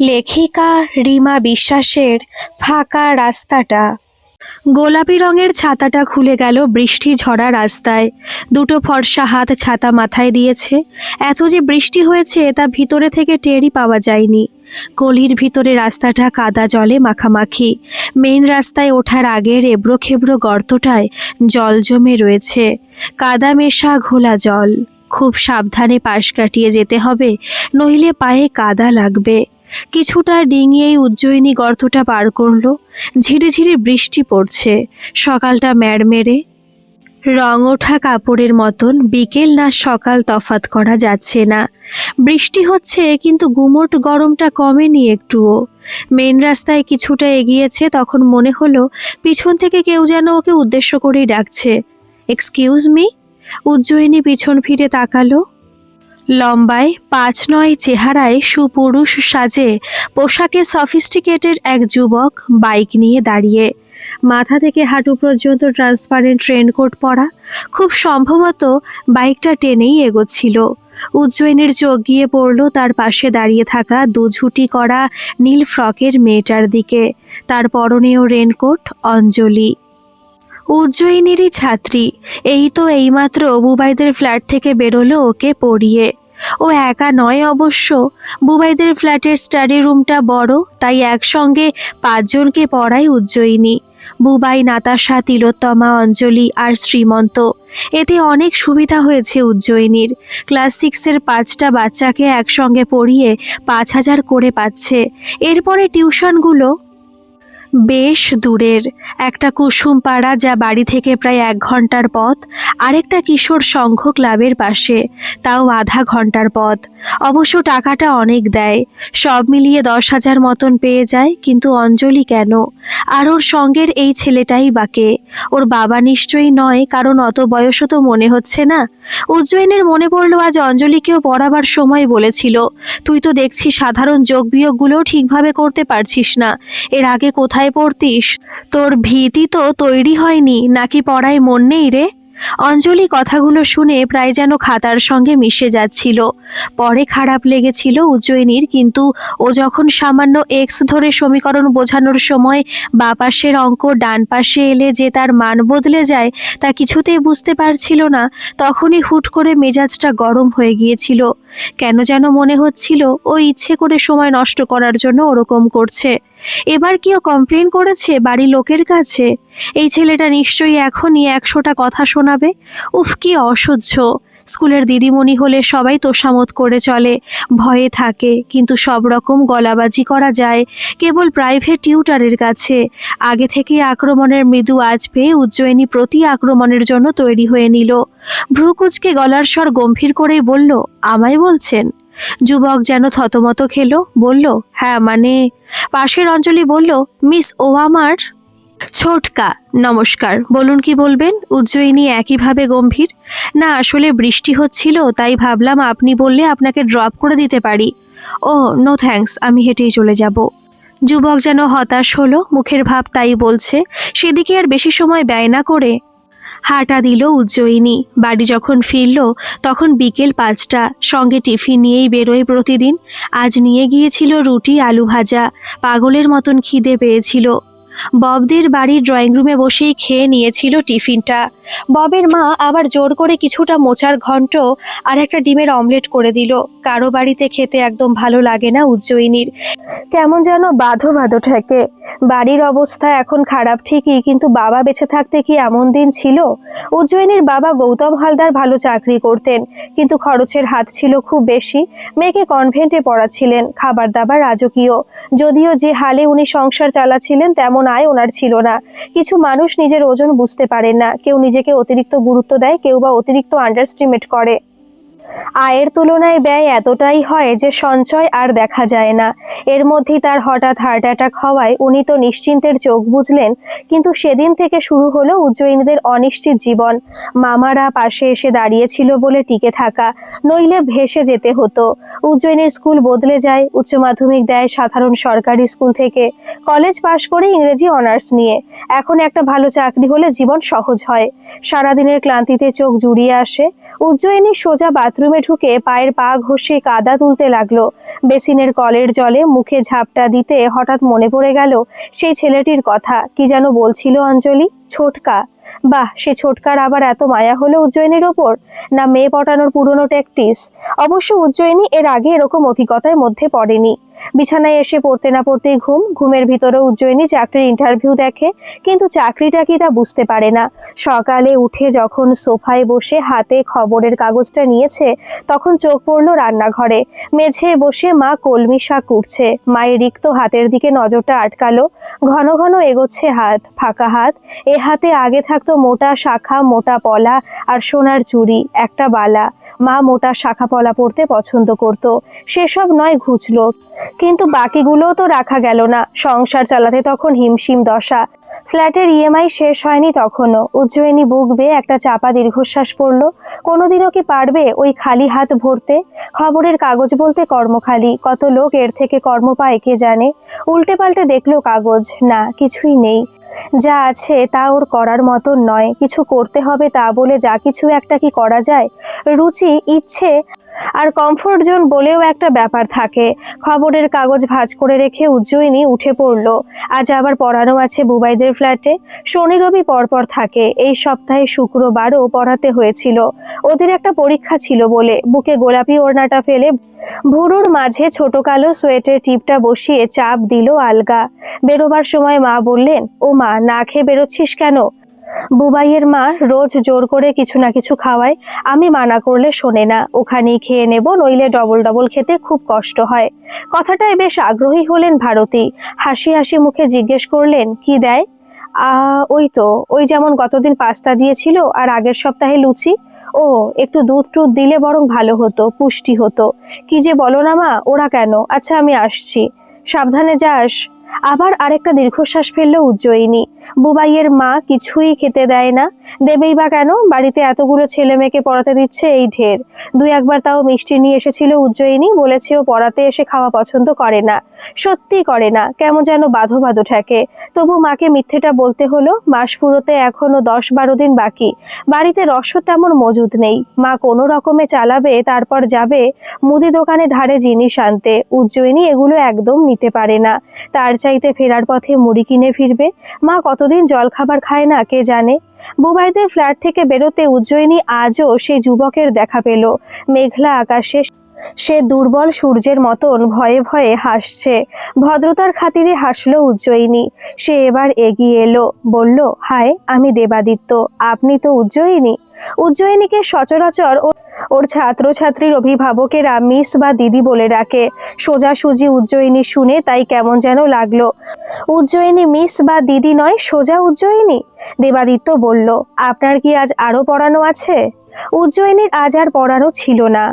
লেখিকা রিমা বিশ্বাসের ফাঁকা রাস্তাটা। গোলাপি রঙের ছাতাটা খুলে গেল বৃষ্টি ঝরা রাস্তায়। দুটো ফর্সা হাত ছাতা মাথায় দিয়েছে। এত যে বৃষ্টি হয়েছে তা ভিতরে থেকে টেরই পাওয়া যায়নি। গলির ভিতরে রাস্তাটা কাদা জলে মাখামাখি। মেন রাস্তায় ওঠার আগের এবড়ো খেবড়ো গর্তটায় জল জমে রয়েছে। কাদা মেশা ঘোলা জল। খুব সাবধানে পাশ কাটিয়ে যেতে হবে, নইলে পায়ে কাদা লাগবে। কিছুটা ডিঙিয়েই উজ্জয়িনী গর্তটা পার করল। ঝিরে ঝিরে বৃষ্টি পড়ছে। সকালটা ম্যাড়মেড়ে। রং ওঠা কাপড়ের মতন বিকেল না সকাল তফাত করা যাচ্ছে না। বৃষ্টি হচ্ছে, কিন্তু গুমোট গরমটা কমেনি একটুও। মেন রাস্তায় কিছুটা এগিয়েছে, তখন মনে হলো পিছন থেকে কেউ যেন ওকে উদ্দেশ্য করেই ডাকছে। এক্সকিউজ মি উজ্জয়িনী পিছন ফিরে তাকালো। লম্বায় পাঁচ নয় চেহারায় সুপুরুষ সাজে পোশাকে সফিস্টিকেটেড এক যুবক বাইক নিয়ে দাঁড়িয়ে। মাথা থেকে হাঁটু পর্যন্ত ট্রান্সপারেন্ট রেনকোট পরা। খুব সম্ভবত বাইকটা টেনেই এগোচ্ছিল। উজ্জয়িনীর চোখ গিয়ে পড়ল তার পাশে দাঁড়িয়ে থাকা দুঝুটি করা নীল ফ্রকের মেয়েটার দিকে। তার পরনেও রেনকোট অঞ্জলি। উজ্জয়িনীরই ছাত্রী। এই তো এইমাত্র বুবাইদের ফ্ল্যাট থেকে বেরোলো ওকে পড়িয়ে। ও একা নয় অবশ্য। বুবাইদের ফ্ল্যাটের স্টাডি রুমটা বড়, তাই একসঙ্গে পাঁচজনকে পড়ায় উজ্জয়িনী। বুবাই, নাতাশা, তিলোত্তমা, অঞ্জলি আর শ্রীমন্ত। এতে অনেক সুবিধা হয়েছে উজ্জয়িনীর। ক্লাস সিক্সের পাঁচটা বাচ্চাকে একসঙ্গে পড়িয়ে পাঁচ হাজার করে পাচ্ছে। এরপরে টিউশনগুলো বেশ দূরের। একটা কুসুম পাড়া যা বাড়ি থেকে প্রায় এক ঘণ্টার পথ, আরেকটা কিশোর সংঘ ক্লাবের পাশে, তাও আধা ঘণ্টার পথ। অবশ্য টাকাটা অনেক দেয়। সব মিলিয়ে দশ হাজার মতন পেয়ে যায়, কিন্তু অঞ্জলি কেন? আর ওর সঙ্গের এই ছেলেটাই বাকে ওর বাবা নিশ্চয়ই নয়, কারণ অত বয়সও তো মনে হচ্ছে না। উজ্জয়িনের মনে পড়ল আজ অঞ্জলিকেও পড়াবার সময় বলেছিল, তুই তো দেখছি সাধারণ যোগ বিয়োগগুলোও ঠিকভাবে করতে পারছিস না। এর আগে কোথায় পড়তিস? তোর ভীতি তো তৈরি হয়নি, নাকি পড়ায় মন নেই রে? অঞ্জলি কথাগুলো শুনে প্রায় যেন খাতার সঙ্গে মিশে যাচ্ছিল। পরে খারাপ লেগেছিল উজ্জয়িনীর, কিন্তু ও যখন সামান্য এক্স ধরে সমীকরণ বোঝানোর সময় বা পাশের অঙ্ক ডান পাশে এলে যে তার মান বদলে যায়, তা কিছুতেই বুঝতে পারছিল না। তখনই হুট করে মেজাজটা গরম হয়ে গিয়েছিল। কেন যেন মনে হচ্ছিল ও ইচ্ছে করে সময় নষ্ট করার জন্য ওরকম করছে। এবার কি ও কমপ্লেন করেছে বাড়ির লোকের কাছে? এই ছেলেটা নিশ্চয়ই এখনই একশোটা কথা শোনাবে। উফ, কি অসহ্য। স্কুলের দিদিমণি হলে সবাই তোষামত করে চলে, ভয়ে থাকে। কিন্তু সব রকম গলাবাজি করা যায়, কেবল প্রাইভেট টিউটারের কাছে। আগে থেকে আক্রমণের মৃদু আজ পেয়ে উজ্জয়িনী প্রতি আক্রমণের জন্য তৈরি হয়ে নিল। ভ্রুকুচকে গলার স্বর গম্ভীর করেই বলল, আমায় বলছেন? যুবক যেন থতমত খেলো, বলল হ্যাঁ মানে? পাশের অঞ্জলি বলল, মিস ও আমার ছোটকা, নমস্কার। বলুন কি বলবেন? উজ্জয়িনী একইভাবে গম্ভীর। না, আসলে বৃষ্টি হচ্ছিল, তাই ভাবলাম আপনি বললে আপনাকে ড্রপ করে দিতে পারি। ও নো থ্যাঙ্কস, আমি হেঁটেই চলে যাব। যুবক যেন হতাশ হলো, মুখের ভাব তাই বলছে, সেদিকে আর বেশি সময় ব্যয় না করে। হাঁটা দিল উজ্জয়িনী। বাড়ি যখন ফিরল, তখন বিকেল পাঁচটা। সঙ্গে টিফিন নিয়েই বেরোয় প্রতিদিন। আজ নিয়ে গিয়েছিল রুটি, আলু ভাজা। পাগলের মতন খিদে পেয়েছিল। ববদের বাড়ির ড্রয়িং রুমে বসেই খেয়ে নিয়েছিল টিফিনটা। ববের মা আবার জোর করে কিছুটা মোচার ঘন্ট আর একটা ডিমের অমলেট করে দিল। কারও বাড়িতে খেতে একদম ভালো লাগে না উজ্জয়িনীর। কেমন যেন বাঁধো বাঁধো ঠেকে। বাড়ির অবস্থা এখন খারাপ ঠিকই, কিন্তু বাবা বেঁচে থাকতে কি এমন দিন ছিল? উজ্জয়িনীর বাবা গৌতম হালদার ভালো চাকরি করতেন, কিন্তু খরচের হাত ছিল খুব বেশি। মেয়েকে কনভেন্টে পড়াচ্ছিলেন খাবার দাবার রাজকীয়। যদিও যে হালে উনি সংসার চালাচ্ছিলেন তেমন আয় ওনার ছিল না। কিছু মানুষ নিজের ওজন বুঝতে পারেন না, কেউ নিজেকে অতিরিক্ত গুরুত্ব দেয়, কেউ বা অতিরিক্ত আন্ডারস্টিমেট করে। আয়ের তুলনায় ব্যয় এতটাই হয় যে সঞ্চয় আর দেখা যায় না। এর মধ্যেই তার হঠাৎ হার্ট অ্যাটাক হওয়ায় উনি তো নিশ্চিন্তের চোখ বুঝলেন, কিন্তু সেদিন থেকে শুরু হলো উজ্জয়িনীদের অনিশ্চিত জীবন। মামারা পাশে এসে দাঁড়িয়েছিল বলে টিকে থাকা, নইলে ভেসে যেতে হতো। উজ্জয়িনীর স্কুল বদলে যায়, উচ্চ মাধ্যমিক দেয় সাধারণ সরকারি স্কুল থেকে। কলেজ পাশ করে ইংরেজি অনার্স নিয়ে। এখন একটা ভালো চাকরি হলে জীবন সহজ হয়। সারাদিনের ক্লান্তিতে চোখ জুড়িয়ে আসে। উজ্জয়িনী সোজা বাথরুম বাথরুমে ঢুকে পায়ের পা ঘষে কাদা তুলতে লাগল। বেসিনের কলের জলে মুখে ঝাপটা দিতে হঠাৎ মনে পড়ে গেল, সেই ছেলেটির কথা। কি যেন বলছিল অঞ্জলি? ছোটকা। বাহ, সে ছোটকার আবার এত মায়া হলো উজ্জয়িনীর ওপর? না মেয়ে পটানোর পুরনো ট্যাকটিস অবশ্য উজ্জয়িনী এর আগে এরকম অভিজ্ঞতার মধ্যে পড়েনি। বিছানায় এসে পড়তে না পড়তেই ঘুম, ঘুমের ভিতরে উজ্জয়িনী চাকরির ইন্টারভিউ দেখে, কিন্তু চাকরিটা কি তা বুঝতে পারে না। সকালে উঠে যখন সোফায় বসে হাতে খবরের কাগজটা নিয়েছে, তখন চোখ পড়ল রান্নাঘরে। মেঝে বসে মা কলমি শাক কুটছে। মায়ের রিক্ত হাতের দিকে নজরটা আটকালো। ঘন ঘন এগোচ্ছে হাত, ফাঁকা হাত। এ হাতে আগে থাকতো মোটা শাখা, মোটা পলা আর সোনার চুড়ি, একটা বালা। মা মোটা শাখা পলা পরতে পছন্দ করত। সেসব নয় ঘুচলো। কিন্তু বাকিগুলোও তো রাখা গেল না। সংসার চালাতে তখন হিমশিম দশা। ফ্ল্যাটের ইএমআই শেষ হয়নি তখনও। উজ্জয়িনী বুক বেয়ে একটা চাপা দীর্ঘশ্বাস পড়ল। কোনোদিনও কি পারবে ওই খালি হাত ভরতে? খবরের কাগজ বলতে কর্মখালি। কত লোক এর থেকে কর্ম পায় কে জানে? উল্টে পাল্টে দেখল কাগজ। না, কিছুই নেই। যা আছে তা ওর করার মতন নয়। কিছু করতে হবে তা বলে যা কিছু একটা কি করা যায়? রুচি, ইচ্ছে আর কমফোর্ট জোন বলেও একটা ব্যাপার থাকে। খবরের কাগজ ভাঁজ করে রেখে উজ্জয়িনী উঠে পড়ল। আজ আবার পড়ানো আছে বুবাইদের ফ্ল্যাটে শনি রবি পরপর থাকে। এই সপ্তাহে শুক্রবারও পড়াতে হয়েছিল। ওদের একটা পরীক্ষা ছিল বলে বুকে গোলাপি ওড়নাটা ফেলে ভুরুর মাঝে ছোট কালো সোয়েটের টিপটা বসিয়ে চাপ দিল আলগা। বেরোবার সময় মা বললেন ও মা না খেয়ে বেরোচ্ছিস কেন? বুবাইয়ের মা রোজ জোর করে কিছু না কিছু খাওয়ায়, আমি মানা করলে শোনে না। ওখানেই খেয়ে নেব, নইলে ডবল ডবল খেতে খুব কষ্ট হয়। কথাটায় বেশ আগ্রহী হলেন ভারতী। হাসি হাসি মুখে জিজ্ঞেস করলেন, কি দেয়? ওই তো, ওই যেমন গতদিন পাস্তা দিয়েছিল আর আগের সপ্তাহে লুচি। ও, একটু দুধ টুধ দিলে বরং ভালো হতো, পুষ্টি হতো। কি যে বলো না মা, ওরা কেন? আচ্ছা আমি আসছি। সাবধানে যাস। আবার আরেকটা দীর্ঘশ্বাস ফেলল উজ্জয়িনী বুবাইয়ের মা কিছুই খেতে দেয় না। দেবেই বা কেন? বাড়িতে এতগুলো ছেলে মেয়েকে পড়াতে দিচ্ছে এই ঢের। দুই একবার তাও মিষ্টি নিয়ে এসেছিল উজ্জয়িনী বলেছে ও পড়াতে এসে খাওয়া পছন্দ করে না। সত্যি করে না, কেমন যেন বাঁধো বাঁধো ঠেকে। তবু মাকে মিথ্যেটা বলতে হলো, মাস পুরোতে এখনও দশ বারো দিন বাকি। বাড়িতে রস তেমন মজুদ নেই। মা কোনো রকমে চালাবে, তারপর যাবে, মুদি দোকানে ধারে জিনিস আনতে। উজ্জয়িনী এগুলো একদম নিতে পারে না। তার চাইতে ফেরার পথে মুড়ি কিনে ফিরবে? মা কতদিন জলখাবার খায় না, কে জানে? বুবাইদের ফ্ল্যাট থেকে বেরোতে উজ্জয়িনী আজও সেই যুবকের দেখা পেল। মেঘলা আকাশে সে দুর্বল সূর্যের মতন ভয়ে ভয়ে হাসছে। ভদ্রতার খাতিরে হাসলো উজ্জয়িনী। সে এবার এগিয়ে এলো, বলল, হায়, আমি দেবাদিত্য, আপনি তো উজ্জয়িনী? উজ্জয়িনীকে সচরাচর ওর ছাত্রছাত্রীর অভিভাবকেরা মিস বা দিদি বলে ডাকে। সোজাসুজি উজ্জয়িনী শুনে তাই কেমন যেন লাগল। উজ্জয়িনী মিস বা দিদি নয়, সোজা উজ্জয়িনী। দেবাদিত্য বলল, আপনার কি আজ আরও পড়ানো আছে? উজ্জয়িনীর আজ আর পড়ানো ছিল না।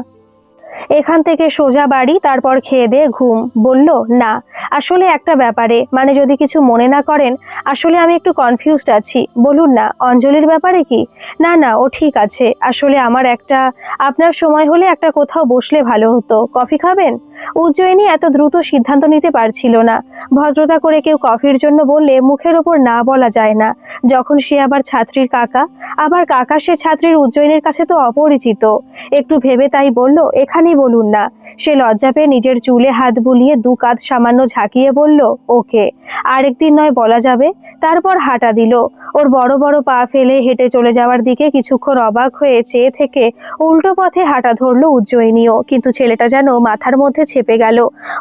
এখান থেকে সোজা বাড়ি, তারপর খেয়ে দিয়ে ঘুম। বলল, না, আসলে একটা ব্যাপারে। মানে যদি কিছু মনে না করেন, আসলে আমি একটু কনফিউজড আছি। বলুন না, অঞ্জলির ব্যাপারে কি? না না, ও ঠিক আছে। আসলে আমার একটা, আপনার সময় হলে একটা কোথাও বসলে ভালো হতো। কফি খাবেন? উজ্জয়িনী এত দ্রুত সিদ্ধান্ত নিতে পারছিল না। ভদ্রতা করে কেউ কফির জন্য বললে মুখের ওপর না বলা যায় না। যখন সে আবার ছাত্রীর কাকা, আবার কাকা সে ছাত্রীর উজ্জয়িনীর কাছে তো অপরিচিত। একটু ভেবে তাই বলল এখানেই বলুন না। সে লজ্জা পেয়ে নিজের চুলে হাত বুলিয়ে দু কাঁধ সামান্য ঝাঁকিয়ে বলল, ওকে। আরেকদিন নয় বলা যাবে? তারপর হাঁটা দিল। ওর বড় বড় পা ফেলে হেঁটে চলে যাওয়ার দিকে কিছুক্ষণ অবাক হয়ে চেয়ে থেকে উল্টো পথে হাঁটা ধরলো উজ্জয়িনীও। কিন্তু ছেলেটা যেন মাথার মধ্যে চেপে গেল।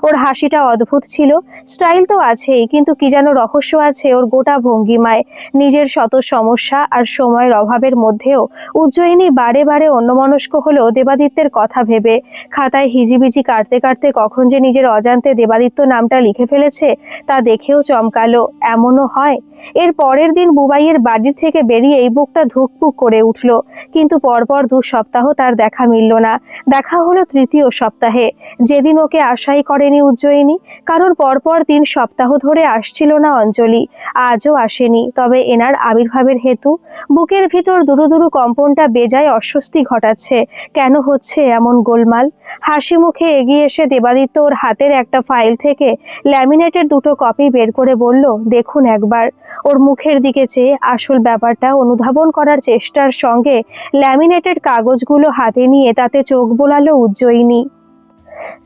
ওর হাসিটা অদ্ভুত ছিল। স্টাইল তো আছেই, কিন্তু কি যেন রহস্য আছে ওর গোটা ভঙ্গিমায়। নিজের শত সমস্যা আর সময়ের অভাবের মধ্যেও উজ্জয়িনী বারে বারে অন্যমনস্ক হলেও দেবাদিত্যের কথা ভেবে খাতায় হিজিবিজি কাটতে কাটতে কখন যে নিজের অজান্তে দেবাদিত্য নামটা লিখে ফেলেছে, তা দেখেও চমকালো। এমনও হয়? এর পরের দিন বুবাইয়ের বাড়ির থেকে বেরিয়ে এই বুকটা ধুকপুক করে উঠল। কিন্তু পরপর দু সপ্তাহ তার দেখা মিলল না। দেখা হলো তৃতীয় সপ্তাহে। যেদিন ওকে আশাই করেনি উজ্জয়িনী, কারণ পরপর তিন সপ্তাহ ধরে আসছিল না অঞ্জলি। আজও আসেনি। তবে এনার আবির্ভাবের হেতু, বুকের ভিতর দুরু দুরু কম্পনটা বেজায় অস্বস্তি ঘটাচ্ছে। কেন হচ্ছে এমন গোলমাল? গোলমাল হাসি মুখে এগিয়ে এসে দেবাদিত্য ওর হাতের একটা ফাইল থেকে ল্যামিনেটের দুটো কপি বের করে বলল, দেখুন একবার। ওর মুখের দিকে চেয়ে আসল ব্যাপারটা অনুধাবন করার চেষ্টার সঙ্গে ল্যামিনেটেড কাগজগুলো হাতে নিয়ে তাতে চোখ বোলালো Ujjayini.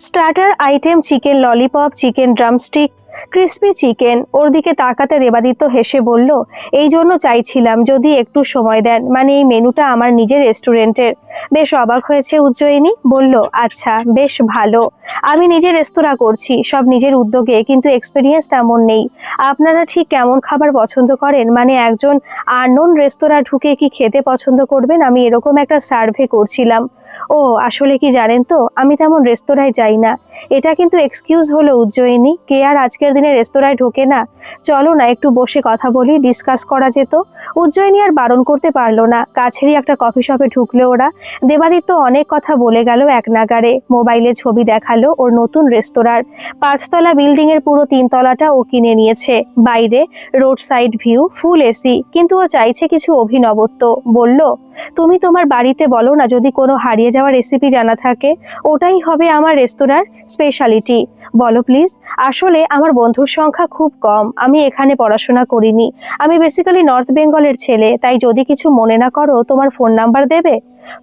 Starter item chicken lollipop chicken drumstick crispy chicken ওর দিকে তাকাতে দেবাদিত্য হেসে বলল, এই জন্য চাইছিলাম যদি একটু সময় দেন। মানে এই মেনুটা আমার নিজের রেস্টুরেন্টের। বেশ অবাক হয়েছে উজ্জয়িনী, বলল আচ্ছা বেশ ভালো। আমি নিজের রেস্তোরাঁ করছি, সব নিজের উদ্যোগে, কিন্তু এক্সপিরিয়েন্স তেমন নেই। আপনারা ঠিক কেমন খাবার পছন্দ করেন? মানে একজন আননোন রেস্তোরাঁ ঢুকে কি খেতে পছন্দ করবেন? আমি এরকম একটা সার্ভে করছিলাম। ও, আসলে কি জানেন তো, আমি তেমন রেস্তোরাঁয় যাই না। এটা কিন্তু এক্সকিউজ হলো উজ্জয়িনী। কে আর আজকের দিনে রেস্তোরাঁয় ঢোকে না। চলো না, একটু বসে কথা বলি ডিসকাস করা যেত। উজ্জয়িনী আর বারণ করতে পারল না। কাছেরই একটা কফি শপে ঢুকলো ওরা। দেবাদিত্য অনেক কথা বলে গেল এক নাগারে মোবাইলে ছবি দেখাল ওর নতুন রেস্তোরাঁর। পাঁচতলা বিল্ডিং এর পুরো তিনতলাটা ও কিনে নিয়েছে। বাইরে road side view full AC কিন্তু ও চাইছে কিছু অভিনবত্ব। বলল, তুমি তোমার বাড়িতে বলো না যদি কোনো হারিয়ে যাওয়া রেসিপি জানা থাকে। ওটাই হবে আমার রেস্তোরাঁর স্পেশালিটি বলো প্লিজ আসলে আমার বন্ধুর সংখ্যা খুব কম। আমি এখানে পড়াশোনা করিনি। আমি বেসিক্যালি নর্থ বেঙ্গলের ছেলে। তাই যদি কিছু মনে না করো, তোমার ফোন নাম্বার দেবে?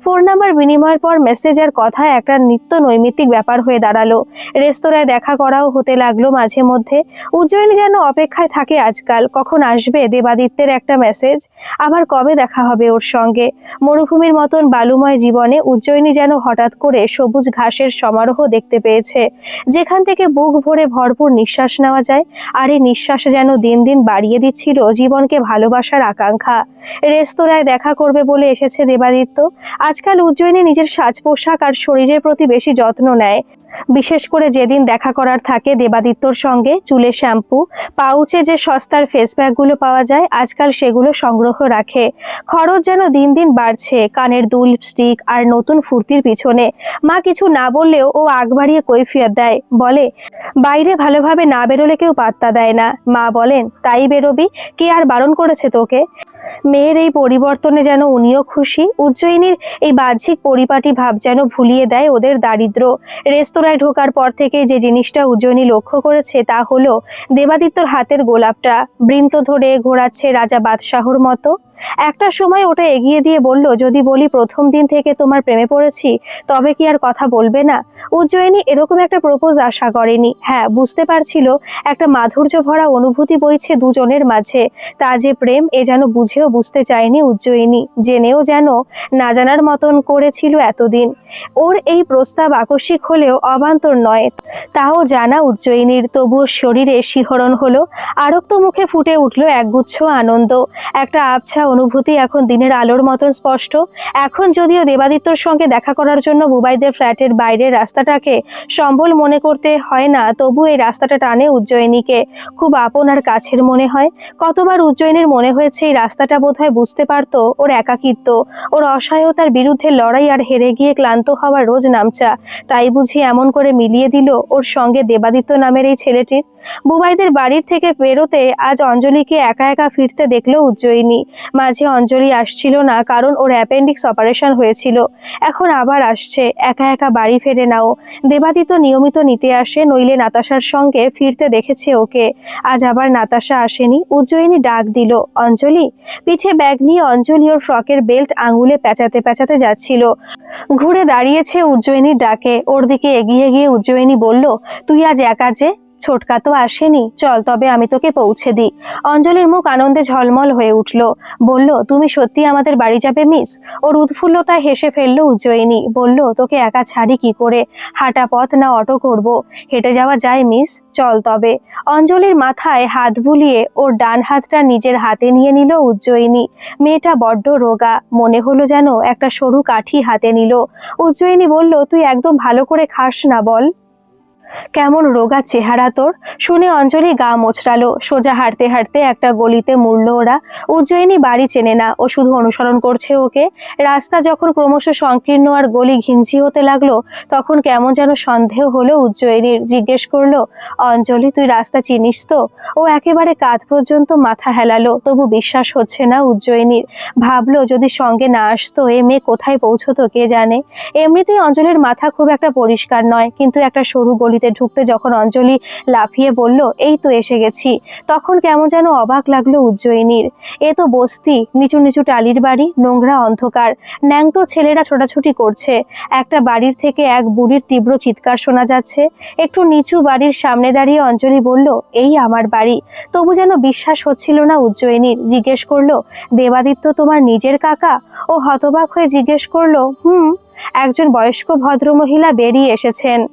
ফোন নাম্বার বিনিময়ের পর মেসেজ আর কথা একটা নিত্য নৈমিত্তিক ব্যাপার হয়ে দাঁড়াল। রেস্তোরাঁয় দেখা করাও হতে লাগল মাঝে মধ্যে। উজ্জয়িনী যেন অপেক্ষায় থাকে আজকাল। কখন আসবে দেবাদিত্যের একটা মেসেজ আবার কবে দেখা হবে ওর সঙ্গে? মরুভূমির মতন বালুময় জীবনে উজ্জয়িনী যেন হঠাৎ করে সবুজ ঘাসের সমারোহ দেখতে পেয়েছে। যেখান থেকে বুক ভরে ভরপুর নিঃশ্বাস নেওয়া যায়। আর এই নিঃশ্বাস যেন দিন দিন বাড়িয়ে দিচ্ছিল জীবনকে ভালোবাসার আকাঙ্ক্ষা। রেস্তোরাঁয় দেখা করবে বলে এসেছে দেবাদিত্য আজকাল উজ্জয়িনী নিজের সাজ পোশাক আর শরীরের প্রতি বেশি যত্ন নেয়। বিশেষ করে যেদিন দেখা করার থাকে দেবাদিত্যর সঙ্গে, চুলে শ্যাম্পু পাউচে যে সস্তার ফেস ব্যাগগুলো পাওয়া যায়, আজকাল সেগুলো সংগ্রহ রাখে। খরচ যেন দিন দিন বাড়ছে, কানের দুল লিপস্টিক আর নতুন ফুর্তির পিছনে। মা কিছু না বললেও ও আগ বাড়িয়ে কৈফিয়ত দেয়। বলে, বাইরে ভালোভাবে না বেরোলে কেউ পাত্তা দেয় না। মা বলেন, তাই বেরোবি? কে আর বারণ করেছে তোকে? মেয়ের এই পরিবর্তনে যেন উনিও খুশি, উজ্জয়িনীর এই বাহ্যিক পরিপাটি ভাব যেন ভুলিয়ে দেয় ওদের দারিদ্র। রেস্তোরাঁয় ঢোকার পর থেকে যে জিনিসটা উজ্জয়িনী লক্ষ্য করেছে তা হলো দেবাদিত্যর হাতের গোলাপটা, বৃন্ত ধরে ঘোরাচ্ছে রাজা বাদশাহর মতো। একটা সময় ওটা এগিয়ে দিয়ে বলল, যদি বলি প্রথম দিন থেকে তোমার প্রেমে পড়েছি, তবে কি আর কথা বলবে না? উজ্জয়িনী এরকম একটা প্রপোজ আশা করেনি। হ্যাঁ বুঝতে পারছিল, একটা মাধুর্য ভরা অনুভূতি বইছে দুজনের মাঝে। তা যে প্রেম, এ যেন বুঝেও বুঝতে চায়নি উজ্জয়িনী। জেনেও যেন না জানার মতন করেছিল এতদিন। ওর এই প্রস্তাব আকস্মিক হলেও অবান্তর নয়। তাও জানা উজ্জয়িনীর, তবুও শরীরে শিহরণ হলো। আরক্ত মুখে ফুটে উঠল একগুচ্ছ আনন্দ। একটা আবছা অনুভূতি এখন দিনের আলোর মতন স্পষ্ট। এখন যদিও দেবাদিত্যর সঙ্গে দেখা করার জন্য বুবাইদের ফ্ল্যাটের বাইরের রাস্তাটাকে সম্বল মনে করতে হয় না, তবু এই রাস্তাটা টানে উজ্জয়িনীকে। খুব আপন আর কাছের মনে হয়। কতবার উজ্জয়িনীর মনে হয়েছে এই রাস্তাটা বোধহয় বুঝতে পারতো ওর একাকিত্ব। ওর অসহায়তার বিরুদ্ধে লড়াই আর হেরে গিয়ে ক্লান্ত হওয়ার রোজ নামচা। তাই বুঝি এমন করে মিলিয়ে দিল ওর সঙ্গে দেবাদিত্য নামের এই ছেলেটির। বুবাইদের বাড়ির থেকে বেরোতে আজ অঞ্জলিকে একা একা ফিরতে দেখল উজ্জয়িনী। মাঝে অঞ্জলি আসছিল না কারণ ওর অ্যাপেন্ডিক্স অপারেশন হয়েছিল। এখন আবার আসছে, একা একা বাড়ি ফেরে নাও। দেবাদিত্য নিয়মিত নিতে আসে, নইলে নাতাশার সঙ্গে ফিরতে দেখেছে ওকে। আজ আবার নাতাশা আসেনি, উজ্জয়িনী ডাক দিল, অঞ্জলি? পিঠে ব্যাগ নিয়ে অঞ্জলি ওর ফ্রকের বেল্ট আঙুলে পেঁচাতে পেঁচাতে যাচ্ছিল। ঘুরে দাঁড়িয়েছে উজ্জয়িনীর ডাকে। ওর দিকে এগিয়ে গিয়ে উজ্জয়িনী বলল, তুই আজ একা যে? ছোটকা তো আসেনি। চল তবে আমি তোকে পৌঁছে দিই। অঞ্জলির মুখ আনন্দে ঝলমল হয়ে উঠল। বলল, তুমি সত্যি আমাদের বাড়ি যাবে, মিস? ওর উৎফুল্লতায় হেসে ফেলল উজ্জয়িনী। বলল, তোকে একা ছাড়ি কি করে? হাঁটা পথ না অটো করব। হেঁটে যাওয়া যায়, মিস। চল তবে। অঞ্জলির মাথায় হাত বুলিয়ে ওর ডান হাতটা নিজের হাতে নিয়ে নিল উজ্জয়িনী। মেয়েটা বড্ড রোগা। মনে হলো যেন একটা সরু কাঠি হাতে নিল। উজ্জয়িনী বলল, তুই একদম ভালো করে খাস না, বল। কেমন রোগা চেহারা তোর? শুনে অঞ্জলি গা মোচড়ালো। সোজা হাঁটতে হাঁটতে একটা গলিতে মুড়ল ওরা। উজ্জয়িনী বাড়ি চেনে না, ও শুধু অনুসরণ করছে ওকে। রাস্তা যখন ক্রমশ সংকীর্ণ আর গলি ঘিঞ্জি হতে লাগল, তখন কেমন যেন সন্দেহ হলো উজ্জয়িনীর। জিজ্ঞেস করল, অঞ্জলি, তুই রাস্তা চিনিস তো? ও একেবারে কাঁধ পর্যন্ত মাথা হেলালো। তবু বিশ্বাস হচ্ছে না উজ্জয়িনীর। ভাবলো, যদি সঙ্গে না আসতো, এ মেয়ে কোথায় পৌঁছতো, কে জানে? এমনিতেই অঞ্জলির মাথা খুব একটা পরিষ্কার নয়, কিন্তু একটা সরু গলিতে ঢুকতে যখন অঞ্জলি লাফিয়ে বলল, এই তো এসে গেছি। তখন কেমন যেন অবাক লাগল উজ্জয়িনীর। এ তো বস্তি, নিচু নিচু টালির বাড়ি, নোংরা অন্ধকার। ন্যাংটো ছেলেরা ছোটাছুটি করছে। একটা বাড়ির থেকে এক বুড়ির তীব্র চিৎকার শোনা যাচ্ছে। একটু নিচু বাড়ির সামনে দাঁড়িয়ে অঞ্জলি বলল, এই আমার বাড়ি। তবু যেন বিশ্বাস হচ্ছিল না উজ্জয়িনীর। জিজ্ঞেস করল, দেবাদিত্য তোমার নিজের কাকা? ও হতবাক হয়ে জিজ্ঞেস করল, হুম, একজন বয়স্ক ভদ্রমহিলা বেরিয়ে এসেছেন।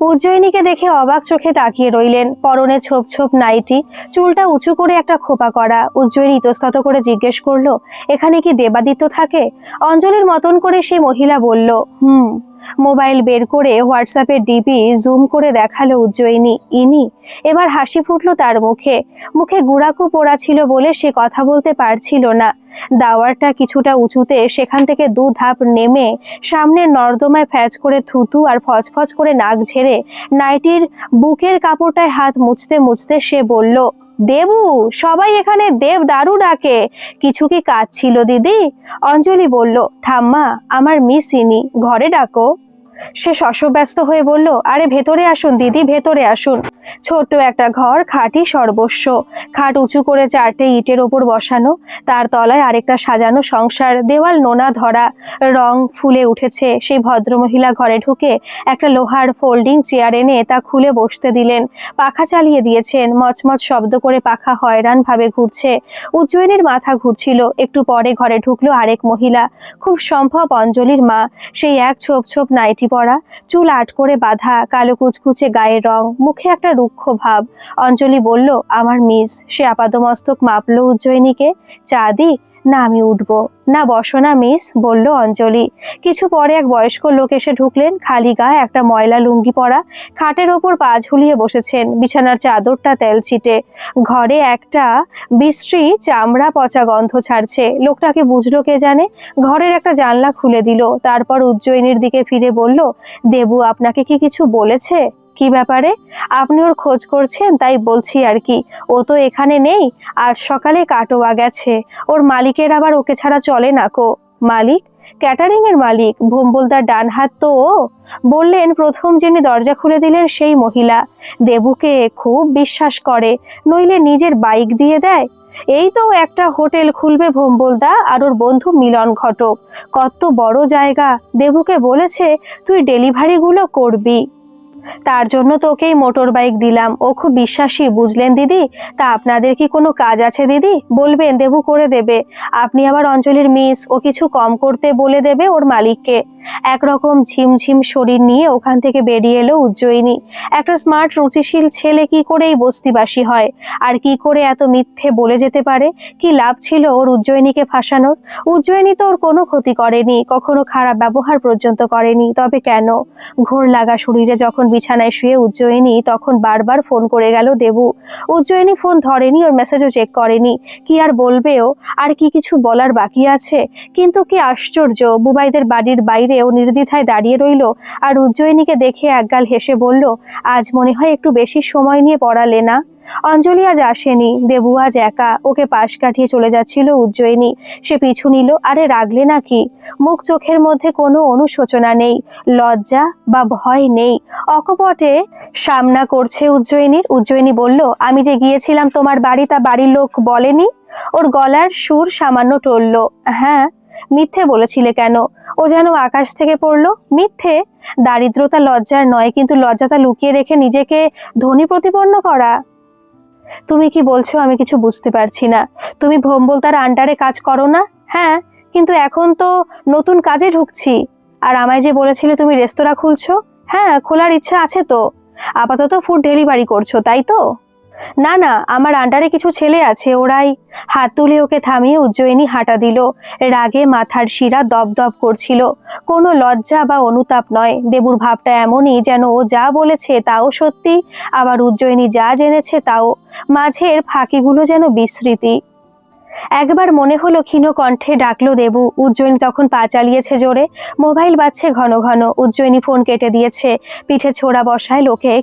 উজ্জয়িনীকে দেখে অবাক চোখে তাকিয়ে রইলেন পরনে ছোপ ছোপ নাইটি, চুলটা উঁচু করে একটা খোপা করা। উজ্জয়িনী ইতস্তত করে জিজ্ঞেস করল, এখানে কি দেবাদিত্য থাকে? অঞ্জলির মতন করে সে মহিলা বলল, হুম। মোবাইল বের করে হোয়াটসঅ্যাপের ডিপি জুম করে দেখাল উজ্জয়িনী। ইনি। এবার হাসি ফুটলো তার মুখে। মুখে গুড়াকু পোড়া ছিল বলে সে কথা বলতে পারছিল না। দাওয়ারটা কিছুটা উঁচুতে সেখান থেকে দু ধাপ নেমে সামনে নর্দমায় ফ্যাচ করে থুতু আর ফচফচ করে নাক ঝেড়ে নাইটির বুকের কাপড়টায় হাত মুছতে মুছতে সে বলল দেবু, সবাই এখানে দেব দারু ডাকে। কিছু কি কাজ ছিল দিদি? অঞ্জলি বলল, ঠাম্মা, আমার মিস ইনি, ঘরে ডাকো। সে শশব্যস্ত হয়ে বলল, আরে, ভেতরে আসুন, দিদি, ভেতরে আসুন। ছোট্ট একটা ঘর, খাটি সর্বস্ব। খাট উঁচু করে চারটে ইটের ওপর বসানো, তার তলায় আরেকটা সাজানো সংসার, দেওয়াল, নোনা ধরা, রং ফুলে উঠেছে। সেই ভদ্রমহিলা ঘরে ঢুকে একটা লোহার ফোল্ডিং চেয়ার এনে তা খুলে বসতে দিলেন। পাখা চালিয়ে দিয়েছেন, মচমচ শব্দ করে পাখা হয়রান ভাবে ঘুরছে। উজ্জয়িনীর মাথা ঘুরছিল। একটু পরে ঘরে ঢুকলো আরেক মহিলা। খুব সম্ভব অঞ্জলির মা। সেই এক ছোপ ছোপ নাইটি পরা চুল আট করে বাঁধা, কালো কুচকুচে গায়ের রং, মুখে একটা রুক্ষ ভাব। অঞ্জলি বলল, আমার মিস, সে আপাদমস্তক মাপলো উজ্জয়িনীকে। চা দি না আমি উঠবো। না বসো না, মিস, বলল অঞ্জলি। কিছু পরে এক বয়স্ক লোক এসে ঢুকলেন। খালি গায়ে একটা ময়লা লুঙ্গি পরা। খাটের ওপর পা ঝুলিয়ে বসেছেন। বিছানার চাদরটা তেল ছিটে। ঘরে একটা বিশ্রী চামড়া পচা গন্ধ ছাড়ছে। লোকটাকে বুঝলো কে জানে? ঘরের একটা জানলা খুলে দিল। তারপর উজ্জয়িনীর দিকে ফিরে বলল, দেবু, আপনাকে কি কিছু বলেছে? কি ব্যাপারে? আপনি ওর খোঁজ করছেন, তাই বলছি আর কি। ও তো এখানে নেই আর সকালে কাটোয়া গেছে। ওর মালিকের আবার ওকে ছাড়া চলে না কো। মালিক? ক্যাটারিং এর মালিক, ভোম্বলদার ডান হাত তো ও। বললেন, প্রথম যিনি দরজা খুলে দিলেন সেই মহিলা। দেবুকে খুব বিশ্বাস করে, নইলে নিজের বাইক দিয়ে দেয়। এই তো একটা হোটেল খুলবে ভোম্বলদা আর ওর বন্ধু মিলন ঘটক। কত বড় জায়গা। দেবুকে বলেছে, তুই ডেলিভারিগুলো করবি। তার জন্য তোকেই মোটর বাইক দিলাম। ও খুব বিশ্বাসী, বুঝলেন দিদি? তা আপনাদের কি কোনো কাজ আছে দিদি? বলবেন, দেবু করে দেবে। আপনি আবার অঞ্জলির মিস, ও কিছু কম করতে বলে দেবে ওর মালিককে। একরকম ঝিমঝিম শরীর নিয়ে ওখান থেকে বেরিয়ে এলো উজ্জয়িনী। একটা স্মার্ট, রুচিশীল ছেলে কি করে এই বস্তিবাসী হয়? আর কি করে এত মিথ্যে বলে যেতে পারে? কি লাভ ছিল ওর উজ্জয়িনীকে ফাঁসানোর? উজ্জয়িনী তো ওর কোনো ক্ষতি করেনি, কখনো খারাপ ব্যবহার পর্যন্ত করেনি, তবে কেন? ঘোর লাগা শরীরে যখন বিছানায় শুয়ে উজ্জয়িনী তখন বারবার ফোন করে গেল, দেবু, উজ্জয়িনী ফোন ধরেনি, ওর মেসেজও চেক করেনি। কি আর বলবেও আর কি কিছু বলার বাকি আছে? কিন্তু কি আশ্চর্য, বুবাইদের বাড়ির বাইরে ও নির্দ্বিধায় দাঁড়িয়ে রইল আর উজ্জয়িনীকে দেখে একগাল হেসে বলল, আজ মনে হয় একটু বেশি সময় নিয়ে পড়ালে না? অঞ্জলি আজ আসেনি, দেবু আজ একা, ওকে পাশ কাটিয়ে চলে যাচ্ছিল উজ্জয়িনী। সে পিছু নিল, আরে রাগলে নাকি? মুখ চোখের মধ্যে কোনো অনুশোচনা নেই, লজ্জা বা ভয় নেই। অকপটে সামনা করছে উজ্জয়িনীর, উজ্জয়িনী বলল, আমি যে গিয়েছিলাম তোমার বাড়ি, তা বাড়ির লোক বলেনি? ওর গলার সুর সামান্য টলল হ্যাঁ মিথ্যে বলেছিলে কেন? ও যেন আকাশ থেকে পড়ল, মিথ্যে? দারিদ্রতা লজ্জার নয়, কিন্তু লজ্জাটা লুকিয়ে রেখে নিজেকে ধনী প্রতিপন্ন করা। তুমি কি বলছো আমি কিছু বুঝতে পারছি না? তুমি ভোম্বল তার আন্ডারে কাজ করো না? হ্যাঁ কিন্তু এখন তো নতুন কাজে ঢুকছি। আর আমায় যে বলেছিলে তুমি রেস্তোরাঁ খুলছো? হ্যাঁ খোলার ইচ্ছা আছে তো। আপাতত ফুড ডেলিভারি করছ, তাই তো? না না, আমার আন্ডারে কিছু ছেলে আছে, ওরাই হাত তুলে ওকে থামিয়ে উজ্জয়িনী হাঁটা দিল। রাগে মাথার শিরা দপদপ করছিল। কোনো লজ্জা বা অনুতাপ নয়। দেবুর ভাবটা এমনই যেন ও যা বলেছে তাও সত্যি, আবার উজ্জয়িনী যা জেনেছে তাও। মাঝের ফাঁকিগুলো যেন বিস্মৃতি। একবার মনে হলো ক্ষীণ কণ্ঠে ডাকলো দেবু। উজ্জয়িনী তখন পা চালিয়েছে জোরে। মোবাইল বাজছে ঘন ঘন। উজ্জয়িনী ফোন কেটে দিয়েছে। পিঠে ছোড়া বসায় লোকে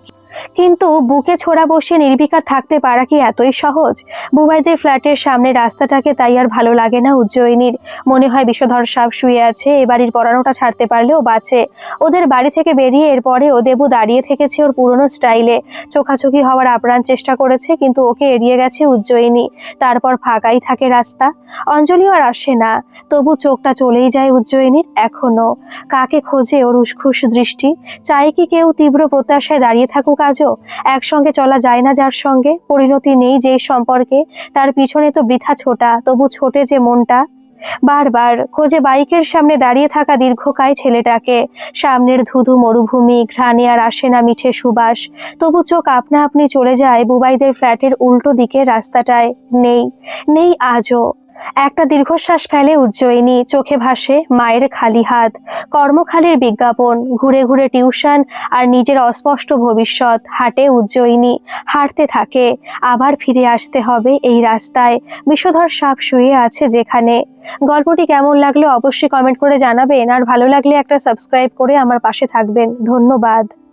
কিন্তু বুকে ছোড়া বসিয়ে নির্বিকার থাকতে পারা কি এতই সহজ? বুবাইদের ফ্ল্যাটের সামনে রাস্তাটাকে তাই আর ভালো লাগে না উজ্জয়িনীর। মনে হয় বিষধর সাপ শুয়ে আছে, এ বাড়ির পড়ানোটা ছাড়তে পারলেও বাঁচে। ওদের বাড়ি থেকে বেরিয়ে এরপরে ও দেবু দাঁড়িয়ে থেকেছে ওর পুরনো স্টাইলে। চোখাচোখি হওয়ার আপ্রাণ চেষ্টা করেছে, কিন্তু ওকে এড়িয়ে গেছে উজ্জয়িনী। তারপর ফাঁকাই থাকে রাস্তা। অঞ্জলিও আর আসে না। তবু চোখটা চলেই যায় উজ্জয়িনীর এখনও। কাকে খোঁজে ওর উসখুস দৃষ্টি? চাই কি কেউ তীব্র প্রত্যাশায় দাঁড়িয়ে থাকুক আজও একসঙ্গে চলা যায় না যার সঙ্গে। পরিণতি নেই যেই সম্পর্কে, তার পিছনে তো বৃথা ছোটা, তবু ছোটে যে মনটা। বারবার খোঁজে বাইকের সামনে দাঁড়িয়ে থাকা দীর্ঘকায় ছেলেটাকে। সামনের ধুধু মরুভূমি, ঘ্রাণে আর আসে না মিঠে সুবাস। তবু চোখ আপনা আপনি চলে যায় বুবাইদের ফ্ল্যাটের উল্টো দিকে রাস্তাটায়। নেই নেই আজও। একটা দীর্ঘশ্বাস ফেলে উজ্জয়িনী চোখে ভাসে মায়ের খালি হাত, কর্মখালির বিজ্ঞাপন, ঘুরে ঘুরে টিউশন আর নিজের অস্পষ্ট ভবিষ্যৎ। হাটে উজ্জয়িনী হাঁটতে থাকে, আবার ফিরে আসতে হবে এই রাস্তায়। বিষধর সাপ শুয়ে আছে যেখানে। গল্পটি কেমন লাগল অবশ্যই কমেন্ট করে জানাবেন আর ভালো লাগলে একটা সাবস্ক্রাইব করে আমার পাশে থাকবেন। ধন্যবাদ।